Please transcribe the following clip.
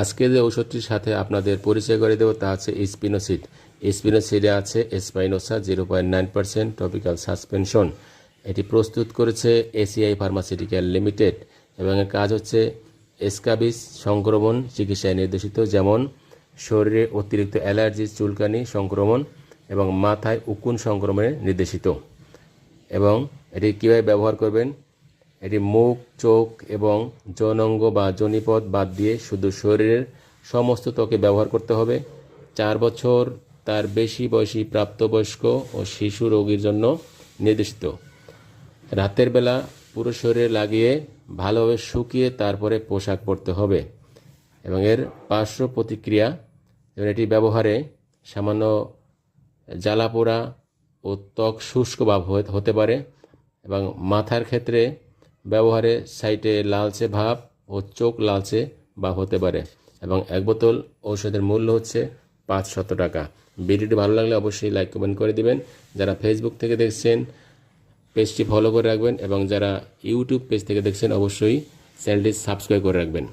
আজকে যে ঔষধটির সাথে আপনাদের পরিচয় করে দেবো তা হচ্ছে স্পিনোসিড। স্পিনোসিডে আছে spinosa zero point nine percent topical suspension. এটি প্রস্তুত করেছে এসিআই ফার্মাসিউটিক্যাল লিমিটেড এবং এর কাজ হচ্ছে এসকাবিস সংক্রমণ চিকিৎসায় নির্দেশিত, যেমন শরীরে অতিরিক্ত অ্যালার্জি, চুলকানি সংক্রমণ এবং মাথায় উকুন সংক্রমণে নির্দেশিত। এবং এটি কীভাবে ব্যবহার করবেন? এটি মুখ, চোখ এবং যৌনাঙ্গ বা জনিপদ বাদ দিয়ে শুধু শরীরের সমস্ত ত্বকে ব্যবহার করতে হবে। চার বছর তার বেশি বয়সী প্রাপ্তবয়স্ক ও শিশু রোগীর জন্য নির্দেশিত। রাতের বেলা পুরো শরীরে লাগিয়ে ভালোভাবে শুকিয়ে তারপরে পোশাক পরতে হবে এবং এর পার্শ্ব প্রতিক্রিয়া যেমন এটি ব্যবহারে সামান্য জ্বালা জ্বালাপোড়া ও ত্বক শুষ্ক ভাব হতে পারে এবং মাথার ক্ষেত্রে ব্যবহারে সাইটে লালচে ভাব ও চোখ লালচে ভাব হতে পারে। এবং এক বোতল ঔষধের মূল্য হচ্ছে পাঁচ শত টাকা। ভিডিওটি ভালো লাগলে অবশ্যই লাইক, কমেন্ট করে দিবেন। যারা ফেসবুক থেকে দেখছেন, পেজটি ফলো করে রাখবেন এবং যারা ইউটিউব পেজ থেকে দেখছেন, অবশ্যই চ্যানেলটি সাবস্ক্রাইব করে রাখবেন।